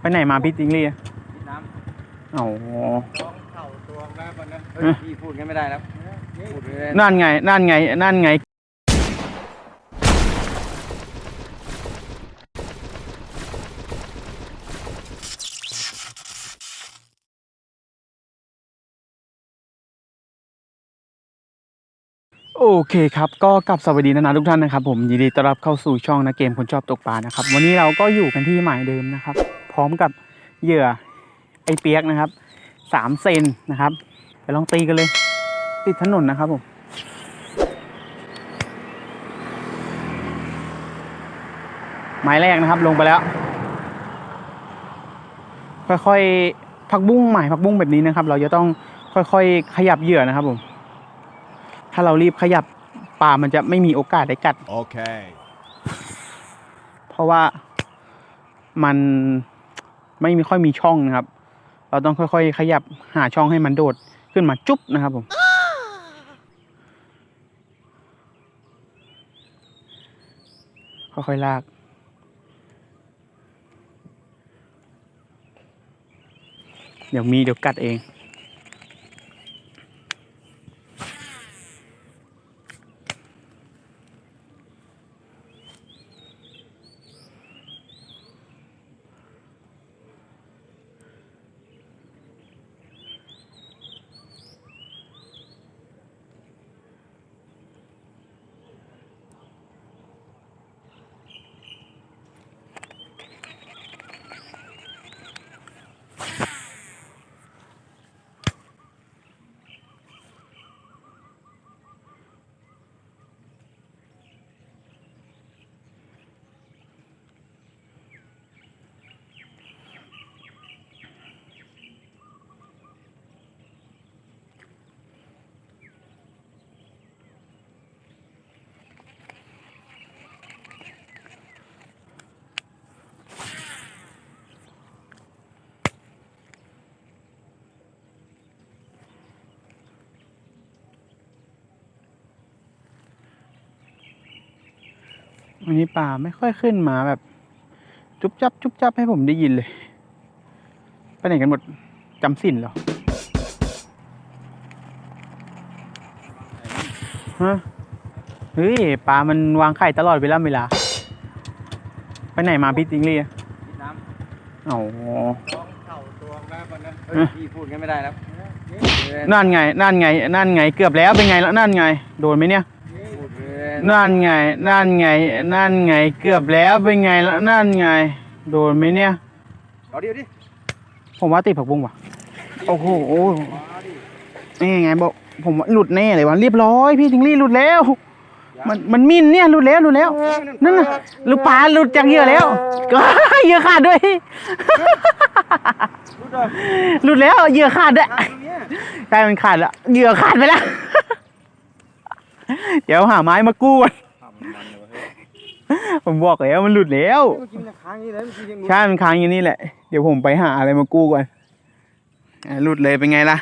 ไปไหนมาพี่จิงลี่อะพี่น้ำอ๋อต้องเข่าตวงนะวันนั้นเฮ้ยพี่พูดกันไม่ได้แล้วพูดไม่ได้นั่นไง นั่นไง นั่นไง โอเคครับ ก็กลับสวัสดีนะนะทุกท่านนะครับ ผมยินดีต้อนรับเข้าสู่ช่องนะเกมคนชอบตกปลานะครับ วันนี้เราก็อยู่กันที่หมายเดิมนะครับ พร้อมกับเหยื่อไอเปียกนะครับสามเซนนะครับ ไปลองตีกันเลย ติดถนนนะครับผมหมายแรกนะครับลงไปแล้ว ค่อยๆผักบุ้งหมายผักบุ้งแบบนี้นะครับ เราจะต้องค่อยๆขยับเหยื่อนะครับผมถ้าเรารีบขยับปลามันจะไม่มีโอกาสได้กัด Okay. เพราะว่ามัน ไม่มีค่อยมีช่องนะครับ เราต้องค่อยๆ ขยับหาช่องให้มันโดดขึ้นมาจุ๊บนะครับผมค่อยๆลาก เดี๋ยวมีเดี๋ยวกัดเอง วันนี้ป่าไม่ค่อยขึ้นมาแบบ จุ๊บจับ จุ๊บจับให้ผมได้ยินเลย ไปไหนกันหมดจำสินเหรอ ฮะ เฮ้ยปลามันวางไข่ตลอดเวลาเวลา ไปไหนมาพี่จิงลี่อะพี่น้ำอ๋อต้องเข่าตวงนะวันนั้นเฮ้ยพี่พูดกันไม่ได้แล้วพูดไม่ได้นั่นไง นั่นไง นั่นไง เกือบแล้วเป็นไงแล้วนั่นไง โดนไหมเนี่ยพูดไม่ได้ นั่นไง นั่นไง นั่นไง เกือบแล้วเป็นไงแล้วนั่นไง โดนไหมเนี่ย เอาดิเอาดิผมว่าติดผักบุ้งว่ะ โอ้โหมาดินี่ไงบอกผมว่าหลุดแน่เลยวะเรียบร้อย พี่จิงลี่หลุดแล้ว มันมันมินเนี่ยหลุดแล้วหลุดแล้วนั่นน่ะลูกปลาหลุดจากเหยื่อแล้วก็เหยื่อขาดด้วยรู้ด้วยหลุดแล้วเหยื่อขาดด้วยทางตรงเนี้ยใช่มันขาดแล้วเหยื่อขาดไปแล้ว เดี๋ยวหาไม้มากู้ก่อนทำมันเลยวะเฮ้ยผมบอกแล้วมันหลุดแล้ว เมื่อกี้มันค้างอย่างนี้เลยเมื่อกี้ยังรู้ใช่มันค้างอยู่นี่แหละ เดี๋ยวผมไปหาอะไรมากู้ก่อนอะหลุดเลยเป็นไงล่ะ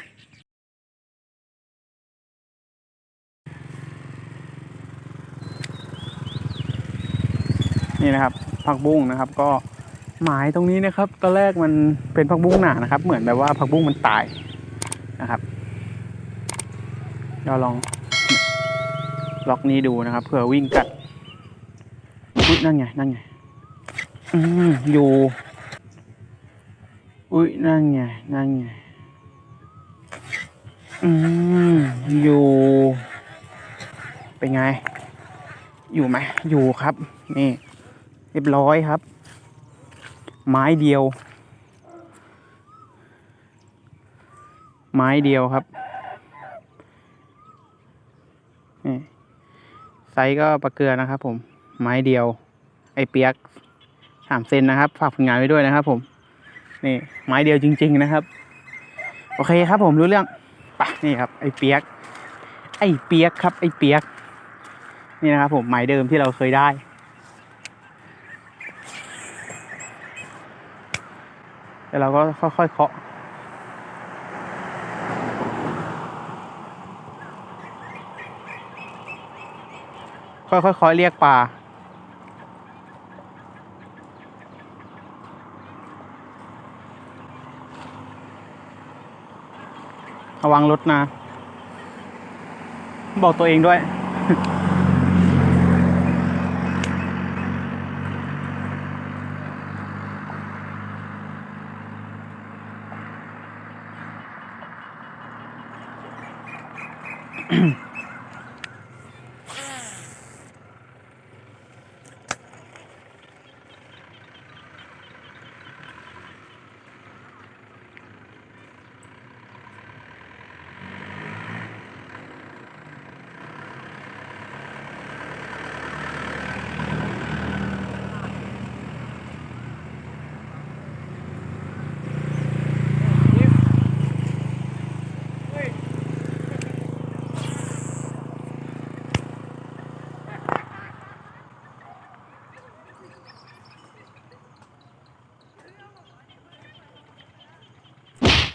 นี่นะครับผักบุ้งนะครับ ก็หมายตรงนี้นะครับตอนแรกมันเป็นผักบุ้งหนานะครับ เหมือนแบบว่าผักบุ้งมันตายนะครับเราลอง ล็อกนี้ดูนะครับเผื่อวิ่งกัดอุ๊ยนั่นไงนั่นไงอืมอยู่อุ้ยนั่นไงนั่นไงอืมอยู่เป็นไง อยู่ไหมอยู่ครับ นี่ เรียบร้อยครับ ไม้เดียว ไม้เดียวครับ ไซส์ก็ปลาเกลือนะครับ ผม ไม้เดียว ไอเปียกสามเซนนะครับ ฝากผลงานไว้ด้วยนะครับ ผม นี่ไม้เดียวจริง ๆ นะครับ โอเคครับ ผมรู้เรื่องปะนี่ครับ ไอเปียก ไอเปียกครับ ไอเปียก นี่นะครับ ผมไม้เดิมที่เราเคยได้แล้วเราก็ค่อยๆเคาะ ค่อยๆค่อยๆเรียกปลาระวังรถนะ บอกตัวเองด้วย อืม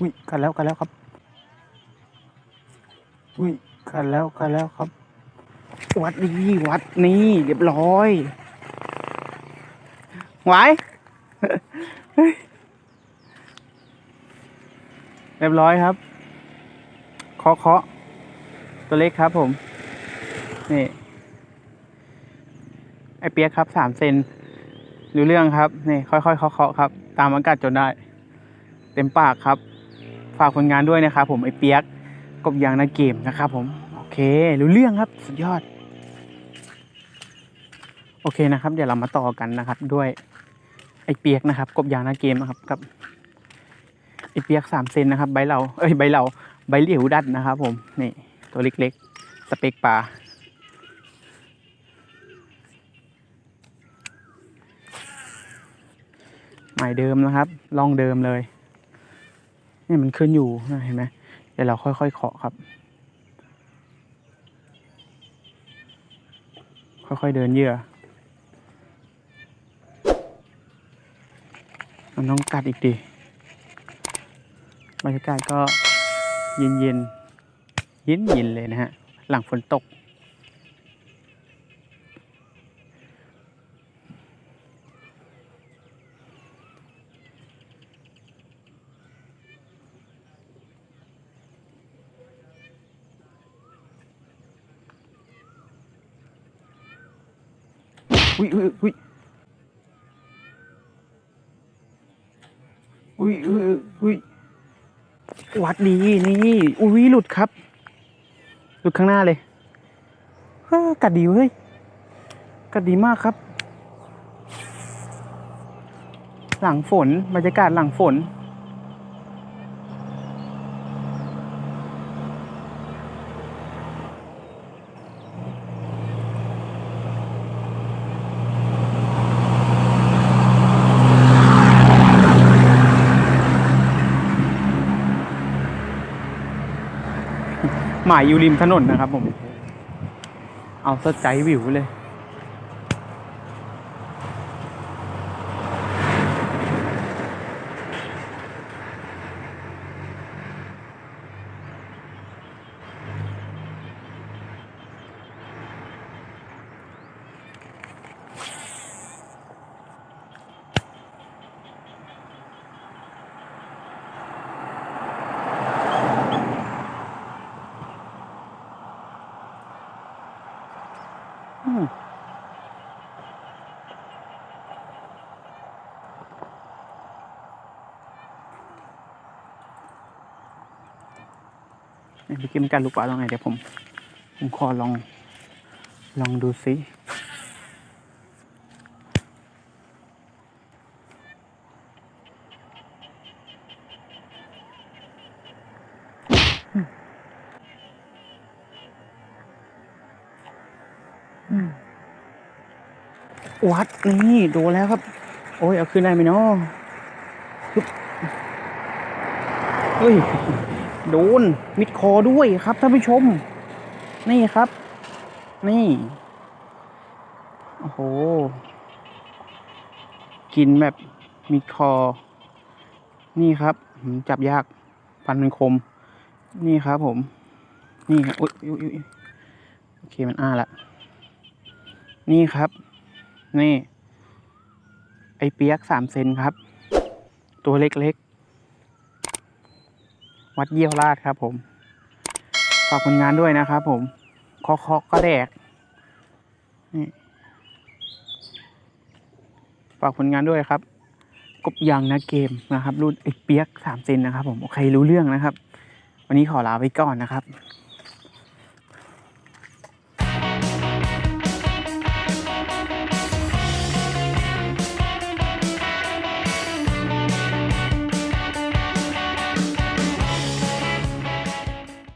ยกันแล้วกันแล้วครับอุ้ยกันแล้วกันแล้วครับ วัดนี่วัดนี่เรียบร้อยไหวเรียบร้อยครับเคาะเคาะตัวเล็กครับผม นี่ ไอเปียกครับสามเซนรู้เรื่องครับ นี่ ค่อยๆเคาะเคาะครับ ตามอากาศจนได้ เต็มปากครับ ฝากผลงานด้วยนะครับผมไอเปียกกบยางนาเกมนะครับผมโอเครู้เรื่องครับสุดยอด โอเคนะครับ เดี๋ยวเรามาต่อกันนะครับด้วยไอเปียกนะครับ กบยางนาเกมนะครับกับไอเปียกสามเซนนะครับ ใบเหลาเอ้ยใบเหลาใบเหลียวดัดนะครับ ผมนี่ตัวเล็กๆ สเปกปลาใหมายเดิมนะครับลองเดิมเลย นี่มันขึ้นอยู่เห็นไหมเดี๋ยวเราค่อยๆเคาะครับ ค่อยๆเดินเหยื่อมันต้องกัดอีกดีบรรยากาศก็เย็นๆเย็นๆเลยนะฮะ หลังฝนตก อุ้ยอุ้ยอุ้ยอุ้ยอุ้ยอุ้ยวัดดีนี่อุ้ยหลุดครับ หลุดข้างหน้าเลยเฮ้กัดดีเว้ยกัดดีมากครับ หลังฝนบรรยากาศหลังฝน หมายอยู่ริมถนนนะครับผม เอาสดใจวิวเลย เมื่อกี้มันการลูกปลาตรงไหนเดี๋ยวผมผมขอลองลองดูสิวัดนี่ดนแล้วครับ โอ้ย เอาขึ้นได้ไหมเนาะเฮ้ย โดนมิดคอด้วยครับท่านผู้ชม นี่ครับ นี่ โอ้โห กินแบบมิดคอ นี่ครับ จับยากฟันมันคม นี่ครับผม นี่ครับอุ๊ยอุ๊ยอุ๊ยโอเคมันอ้าละ นี่ครับ นี่ ไอเปียกสามเซนครับ ตัวเล็กๆ วัดเยี่ยวราดครับ ผมฝากผลงานด้วยนะครับผมเคาะเคาะก็แดกนี่ฝากผลงานด้วยครับ กบยางนะเกมนะครับ รุ่นไอเปียกสามเซนนะครับ ผมโอเครู้เรื่องนะครับ วันนี้ขอลาไปก่อนนะครับ